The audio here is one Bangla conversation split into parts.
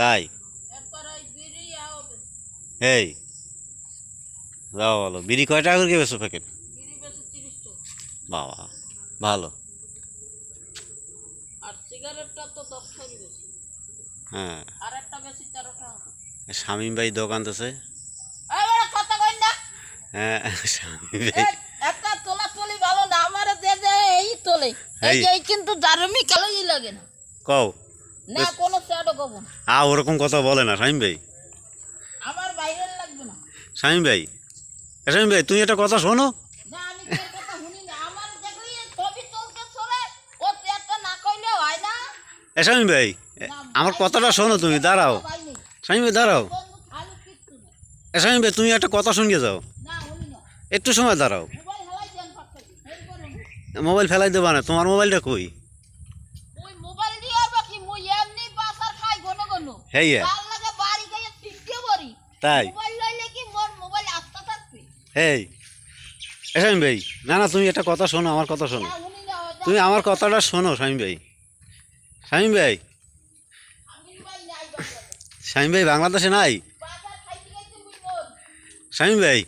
তাই? এই যাও বলো বিড়ি কয় টাকা করে বেছো প্যাকেট বাবা ভালো। হ্যাঁ। শামীম ভাই দোকান আছে এবারে কথা কই না। হ্যাঁ শামীম ভাই। একটা তোলা তোলি ভালো না আমার এই তোলে। এই। কিন্তু জারমি কালোই লাগে না। কও। না কোনো স্যাডও কব আ ওরকম কথা বলে না শামীম ভাই। আমার বাইরের লাগবে না। শামীম ভাই। শামীম ভাই তুমি একটা কথা শোনো। না আমি কথা শুনি না আমার দেখো ছবি তুলতে চলে ও একটা না কইলে হয় না। এ শামীম ভাই আমার কথাটা শোনো তুমি দাঁড়াও। ভাই ভাই দাঁড়াও। এ শামীম ভাই তুমি একটা কথা শুনিয়ে যাও। একটু সময় দাঁড়াও। মোবাইল ফেলাই দেবা না তোমার মোবাইলটা কই? তিনটে বাড়ি। তাই? এই এ ভাই না না তুমি একটা কথা শোনো আমার কথা শোনো। তুমি আমার কথাটা শোনো শামীম ভাই। শামীম ভাই। আমি ভাই বাংলাদেশে নাই? শামীম ভাই।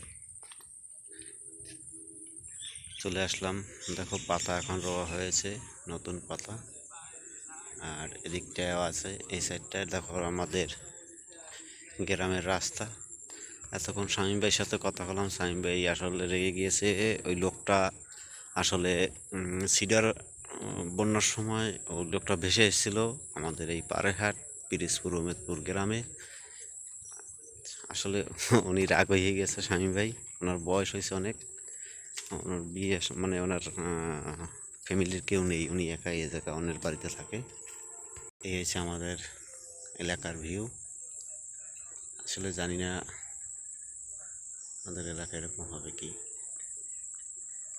চলে আসলাম। দেখো পাতা এখন রোয়া হয়েছে নতুন পাতা। আর এদিকটাও আছে, এই সাইডটায় দেখো আমাদের গ্রামের রাস্তা। এতক্ষণ স্বামী ভাইয়ের সাথে কথা বললাম, স্বামী ভাই আসলে রেগে গিয়েছে। ওই লোকটা আসলে সিডার বন্যার সময় ওই লোকটা ভেসে এসেছিল আমাদের এই পাড়েহাট পিরিজপুর, উমেদপুর গ্রামে। আসলে উনি রাগ হয়ে গেছে স্বামী ভাই। ওনার বয়স হয়েছে অনেক। ওনার বিয়ে মানে ওনার ফ্যামিলির কেউ নেই, উনি একাই এ জায়গা, অন্যের বাড়িতে থাকে। এই হচ্ছে আমাদের এলাকার ভিউ আসলে জানি না আমাদের এলাকা এরকম হবে কি।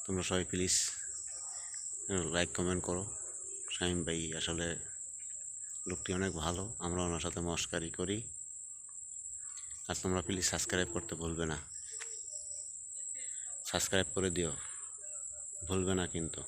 তোমরা সবাই প্লিজ লাইক কমেন্ট করো। শাহিম ভাই আসলে লোকটি অনেক ভালো আমরা ওনার সাথে মস্কারি করি। আর তোমরা প্লিজ সাবস্ক্রাইব করতে ভুলবে না। সাবস্ক্রাইব করে দিও। ভুলবে না কিন্তু।